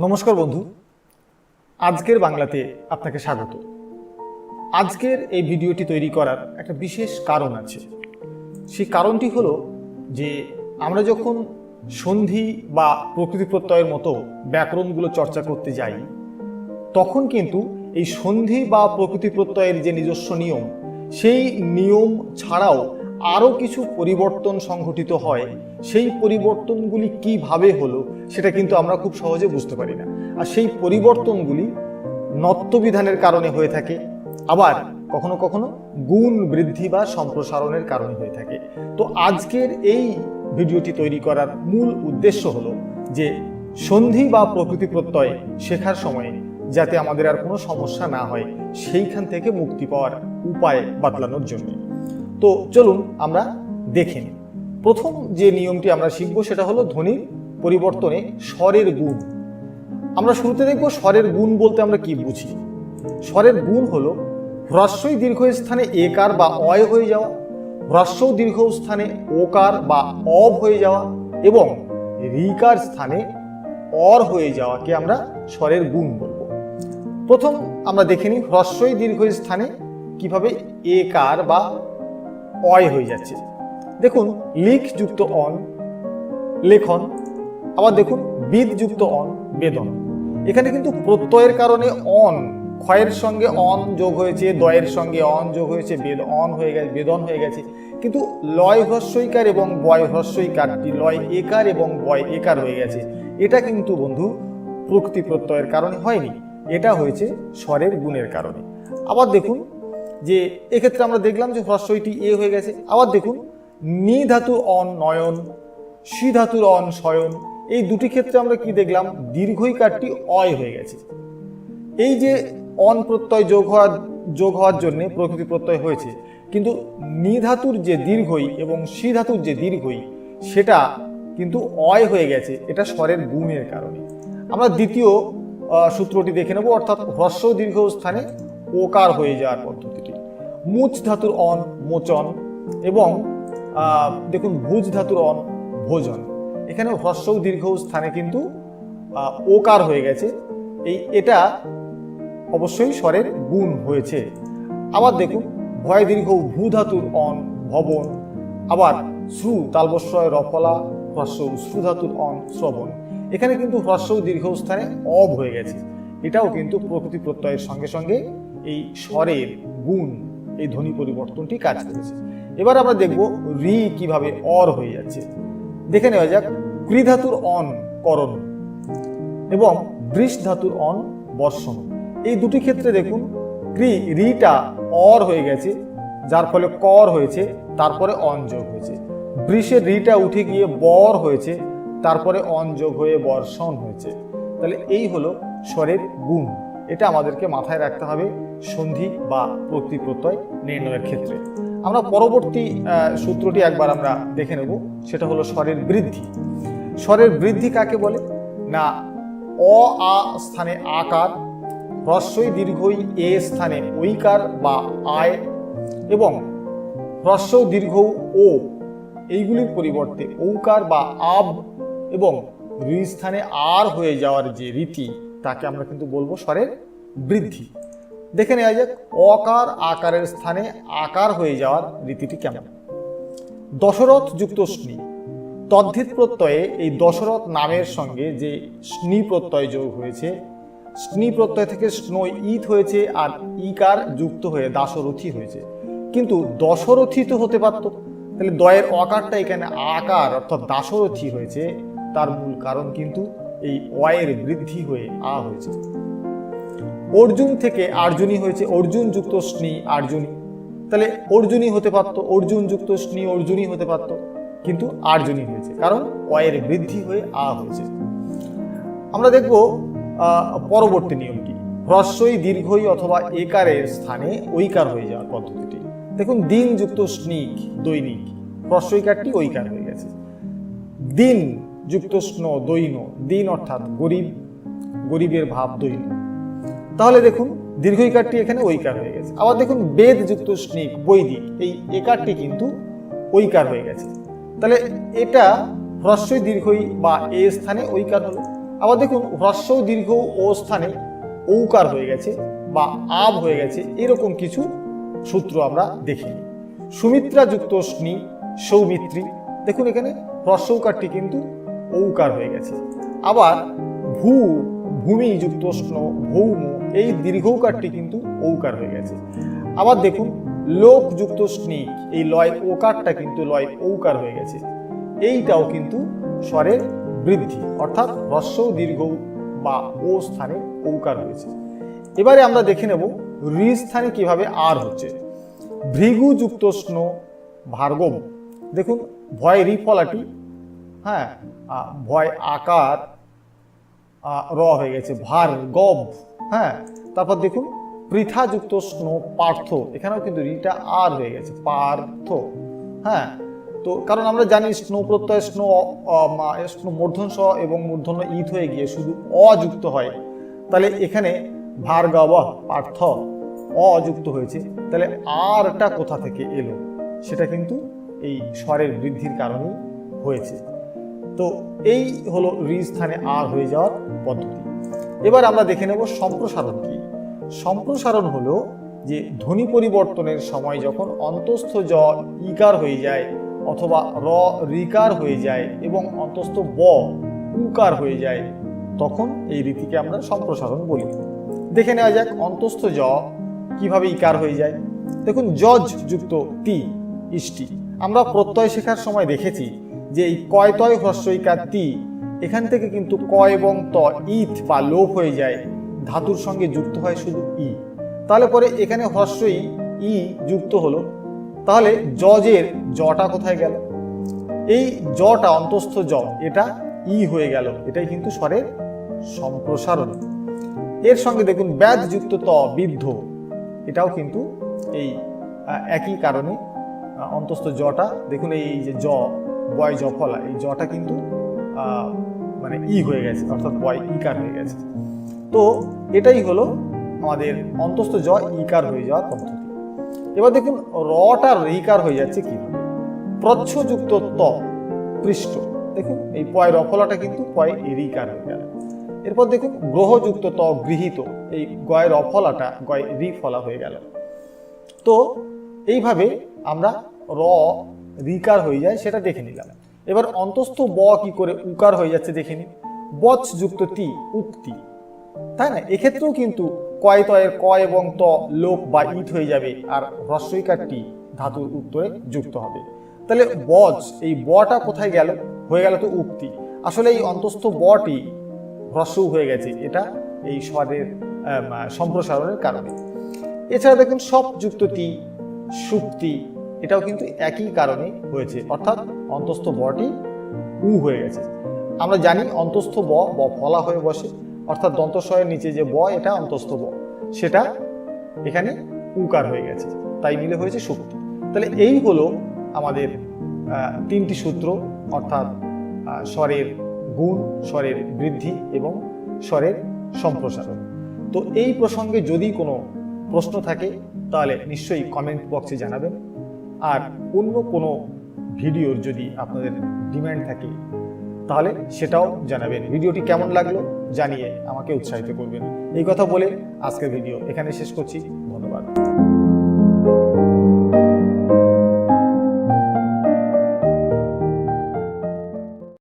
নমস্কার বন্ধু। আজকের বাংলাতে আপনাকে স্বাগত। আজকের এই ভিডিওটি তৈরি করার একটা বিশেষ কারণ আছে। সেই কারণটি হলো যে আমরা যখন সন্ধি বা প্রকৃতি প্রত্যয়ের মতো ব্যাকরণগুলো চর্চা করতে যাই, তখন কিন্তু এই সন্ধি বা প্রকৃতি প্রত্যয়ের যে নিজস্ব নিয়ম, সেই নিয়ম ছাড়াও আরও কিছু পরিবর্তন সংঘটিত হয়, সেই পরিবর্তনগুলি কীভাবে হলো সেটা কিন্তু আমরা খুব সহজে বুঝতে পারি না। আর সেই পরিবর্তনগুলি নত্ববিধানের কারণে হয়ে থাকে, আবার কখনো কখনো গুণ বৃদ্ধি বা সম্প্রসারণের কারণে হয়ে থাকে। তো আজকের এই ভিডিওটি তৈরি করার মূল উদ্দেশ্য হলো যে সন্ধি বা প্রকৃতি প্রত্যয় শেখার সময়ে যাতে আমাদের আর কোনো সমস্যা না হয়, সেইখান থেকে মুক্তি পাওয়ার উপায় বাতলানোর জন্য। তো চলুন আমরা দেখে নিই। প্রথম যে নিয়মটি আমরা শিখব সেটা হলো ধ্বনির পরিবর্তনে স্বরের গুণ। আমরা শুরুতে দেখব স্বরের গুণ বলতে আমরা কি বুঝি। স্বরের গুণ হলো হ্রস্বই দীর্ঘ স্থানে একার বা অয় হয়ে যাওয়া হ্রস্ব দীর্ঘ স্থানে ওকার বা অব হয়ে যাওয়া এবং রিকার স্থানে অর হয়ে যাওয়াকে আমরা স্বরের গুণ বলব। প্রথম আমরা দেখে নিই হ্রস্বই দীর্ঘ স্থানে কীভাবে একার বা অয় হয়ে যাচ্ছে। দেখুন লিখ যুক্ত অন, লেখন, আবার দেখুন বিদ যুক্ত অন, বেদন। এখানে কিন্তু প্রত্যয়ের কারণে অন, ক্ষয়ের সঙ্গে অন যোগ হয়েছে, দয়ের সঙ্গে অন যোগ হয়েছে, বেদ অন হয়ে গেছে, বেদন হয়ে গেছে। কিন্তু লয় হ্রস্বইকার এবং বয় হ্রস্বইকারটি লয় একার এবং বয় একার হয়ে গেছে। এটা কিন্তু বন্ধু প্রকৃতি প্রত্যয়ের কারণে হয়নি। এটা হয়েছে স্বরের গুণের কারণে। আবার দেখুন যে এক্ষেত্রে আমরা দেখলাম যে হ্রস্বইটি এ হয়ে গেছে। আবার দেখুন নি ধাতু অন নয়ন সি ধাতুর অন শয়ন এই দুটি ক্ষেত্রে আমরা কি দেখলাম? দীর্ঘই দীর্ঘইকারটি অয় হয়ে গেছে। এই যে অন প্রত্যয় যোগ হওয়ার যোগ হওয়ার জন্য প্রকৃতি প্রত্যয় হয়েছে, কিন্তু নি ধাতুর যে দীর্ঘই এবং সি ধাতুর যে দীর্ঘই, সেটা কিন্তু অয় হয়ে গেছে, এটা স্বরের গুণের কারণে। আমরা দ্বিতীয় সূত্রটি দেখে নেব, অর্থাৎ হ্রস্ব দীর্ঘ স্থানে ওকার হয়ে যাওয়ার পদ্ধতিটি। মুচ ধাতুর অন মোচন এবং দেখুন ভুজ ধাতুর অন ভোজন। এখানে হ্রস্ব দীর্ঘ স্থানে কিন্তু ওকার হয়ে গেছে। এই, এটা অবশ্যই স্বরের গুণ হয়েছে। আবার দেখুন, ভয় দীর্ঘ ভূ ধাতুর অন ভবন, আবার শ্রু তালবস্বয় রফলা, হ্রস্ব শ্রু ধাতুর অন শ্রবণ। এখানে কিন্তু হ্রস্ব দীর্ঘ স্থানে অব হয়ে গেছে। এটাও কিন্তু প্রকৃতি প্রত্যয়ের সঙ্গে সঙ্গে এই স্বরের গুণ এই ধ্বনি পরিবর্তনটি কাজ করেছে। এবার আমরা দেখব রি কীভাবে অর হয়ে যাচ্ছে। দেখে নেওয়া যাক ধাতুর অন করণ এবং বৃষ ধাতুর অন বর্ষণ। এই দুটি ক্ষেত্রে দেখুন ক্রি রিটা অর হয়ে গেছে, যার ফলে কর হয়েছে, তারপরে অন যোগ হয়েছে। বৃষের রিটা উঠে গিয়ে বর হয়েছে, তারপরে অন যোগ হয়ে বর্ষণ হয়েছে। তাহলে এই হলো স্বরের গুণ। এটা আমাদেরকে মাথায় রাখতে হবে। সন্ধি বা প্রতি প্রত্যয় নির্ণয়ের ক্ষেত্রে। আমরা পরবর্তী সূত্রটি একবার আমরা দেখে নেব। সেটা হলো স্বরের বৃদ্ধি। স্বরের বৃদ্ধি কাকে বলে? না, অ, আ স্থানে আকার, হ্রস্বই দীর্ঘই এ স্থানে ঐকার বা আয়, এবং হ্রস্ব দীর্ঘ ও। এইগুলির পরিবর্তে ঔকার বা আব এবং রি স্থানে আর হয়ে যাওয়ার যে রীতি, তাকে আমরা কিন্তু বলব স্বরের বৃদ্ধি। দেখে নেওয়া যাক অকার আকারের স্থানে আকার হয়ে যাওয়ার রীতিটি কেমন। দশরথ যুক্ত স্নি তদ্ধিত প্রত্যয়ে এই দশরথ নামের সঙ্গে যে স্নি প্রত্যয় যোগ হয়েছে স্নি প্রত্যয় থেকে স্নো ইত হয়েছে আর ইকার যুক্ত হয়ে দাশরথী হয়েছে। কিন্তু দশরথী তো হতে পারত। তাহলে দয়ের অকারটা এখানে আকার অর্থাৎ দাশরথী হয়েছে, তার মূল কারণ কিন্তু এই অয়ের বৃদ্ধি হয়ে আ হয়েছে। অর্জুন থেকে আর্জুনী হয়েছে, অর্জুন যুক্ত স্নি আর্জুনী তাহলে অর্জুনই হতে পারত, অর্জুন যুক্ত স্নি অর্জুনই হতে পারত, কিন্তু আর্জুনই হয়েছে, কারণ অয়ের বৃদ্ধি হয়ে আ হয়েছে। আমরা দেখব পরবর্তী নিয়মটি। হ্রস্বই দীর্ঘই অথবা একারের স্থানে ঐকার হয়ে যাওয়ার পদ্ধতিটি। দেখুন, দিন যুক্ত স্নিক দৈনিক। হ্রস্বইকারটি ঐকার হয়ে গেছে। দিন যুক্ত স্ন দৈন। দিন অর্থাৎ গরিব। গরিবের ভাব দৈন। তাহলে দেখুন দীর্ঘইকারটি এখানে ঐকার হয়ে গেছে। আবার দেখুন বেদ যুক্ত স্নিক বৈদিক এই একারটি কিন্তু ঐকার হয়ে গেছে। তাহলে এটা হ্রস্বই দীর্ঘই বা এ স্থানে ঐকার হলো। আবার দেখুন হ্রস্ব দীর্ঘ ও স্থানে ঔকার হয়ে গেছে বা আব হয়ে গেছে, এরকম কিছু সূত্র আমরা দেখিনি সুমিত্রা যুক্ত স্নি সৌমিত্রী, দেখুন এখানে হ্রস্বকারটি কিন্তু ঔকার হয়ে গেছে। আবার ভূ ভূমি যুক্ত স্ন ভৌম, এই দীর্ঘকারটি কিন্তু ঔকার হয়ে গেছে। আবার দেখুন, লোক যুক্ত স্নিক, এই লয় ওকারটা কিন্তু লয় ঔকার হয়ে গেছে। এইটাও কিন্তু স্বরের বৃদ্ধি, অর্থাৎ হ্রস্ব দীর্ঘ বা ও স্থানে ঔকার হয়েছে। এবারে আমরা দেখে নেব রি স্থানে কীভাবে আর হচ্ছে। ভৃগু যুক্ত স্ন ভার্গব, দেখুন, ভয় রি ফলাটি হ্যাঁ ভয় আকার র হয়ে গেছে, ভার, গব হ্যাঁ? তারপর দেখুন, পৃথাযুক্ত স্নো, পার্থ, এখানেও কিন্তু রিটা আর হয়ে গেছে, পার্থ হ্যাঁ? তো কারণ আমরা জানি স্নো প্রত্যয়, স্নো স্নো মূর্ধন স এবং মূর্ধন্য ইথ হয়ে গিয়ে শুধু অযুক্ত হয়। তাহলে এখানে ভার্গব পার্থ অযুক্ত হয়েছে। তাহলে আরটা কোথা থেকে এলো? সেটা কিন্তু এই স্বরের বৃদ্ধির কারণেই হয়েছে। তো এই হলো রি স্থানে আর হয়ে যাওয়ার পদ্ধতি। এবার আমরা দেখে নেব সম্প্রসারণ কি। সম্প্রসারণ হলো যে ধ্বনি পরিবর্তনের সময় যখন অন্তস্থ জ ইকার হয়ে যায় অথবা র রিকার হয়ে যায় এবং অন্তস্থ ব উকার হয়ে যায়, তখন এই রীতিকে আমরা সম্প্রসারণ বলি। দেখে নেওয়া যাক অন্তস্থ জ কীভাবে ইকার হয়ে যায়। দেখুন জজ যুক্ত টি ইষ্টি। আমরা প্রত্যয় শেখার সময় দেখেছি যে এই কয়তয় হ্রস্বইকার তি, এখান থেকে কিন্তু ক এবং ত ইথ বা লোপ হয়ে যায়, ধাতুর সঙ্গে যুক্ত হয় শুধু ই। তাহলে পরে এখানে হ্রস্বই ই যুক্ত হলো। তাহলে জজের জটা কোথায় গেল? এই জটা অন্তস্থ জ, এটা ই হয়ে গেল। এটাই কিন্তু স্বরের সম্প্রসারণ। এর সঙ্গে দেখুন ব্যাধ যুক্ত ত, বিদ্ধ, এটাও কিন্তু এই একই কারণে অন্তস্থ জটা, দেখুন এই যে জ বয় জ ফলা, এই জটা কিন্তু মানে ই হয়ে গেছে, অর্থাৎ বয় ইকার হয়ে গেছে। তো এটাই হলো আমাদের অন্তস্থ জ ইকার হয়ে যাওয়ার পদ্ধতি। এবার দেখুন, রটা রিকার হয়ে যাচ্ছে কীভাবে? প্রচ্ছযুক্ত ত, পৃষ্ঠ। দেখুন, এই পয় রফলাটা কিন্তু পয় রিকার হয়ে গেল। এরপর দেখুন, গ্রহযুক্ত ত গৃহীত, এই গয়ের অফলাটা গয় রি ফলা হয়ে গেল। তো এইভাবে আমরা র রিকার হয়ে যায়, সেটা দেখে নিলাম। এবার অন্তস্থ ব কি করে উকার হয়ে যাচ্ছে দেখে নিন বচ যুক্ত টি, উক্তি। তাই না? এক্ষেত্রেও কিন্তু কয় তয়ের ক এবং ত লোক বা ইট হয়ে যাবে, আর হ্রস্বইকারটি ধাতুর উত্তরে যুক্ত হবে। তাহলে বজ, এই বটা কোথায় গেল? হয়ে গেল তো উক্তি। আসলে এই অন্তস্থ বটি হ্রস্ব হয়ে গেছে, এটা এই স্বরের সম্প্রসারণের কারণে। এছাড়া দেখুন সব যুক্ত তি সুক্তি এটাও কিন্তু একই কারণে হয়েছে। অর্থাৎ অন্তস্থ বটি উ হয়ে গেছে। আমরা জানি অন্তস্থ ব ব ফলা হয়ে বসে। অর্থাৎ দন্তস্বয়ের নিচে যে ব, এটা অন্তস্থ ব। সেটা এখানে উকার হয়ে গেছে। তাই মিলে হয়েছে সুক্তি তাহলে এই হলো আমাদের তিনটি সূত্র, অর্থাৎ স্বরের গুণ, স্বরের বৃদ্ধি এবং স্বরের সম্প্রসারণ। তো এই প্রসঙ্গে যদি কোনো প্রশ্ন থাকে, তাহলে নিশ্চয়ই কমেন্ট বক্সে জানাবেন। আর অন্য কোনো ভিডিওর যদি আপনাদের ডিম্যান্ড থাকে, তাহলে সেটাও জানাবেন। ভিডিওটি কেমন লাগল জানিয়ে আমাকে উৎসাহিত করবেন। এই কথা বলে আজকের ভিডিও এখানে শেষ করছি।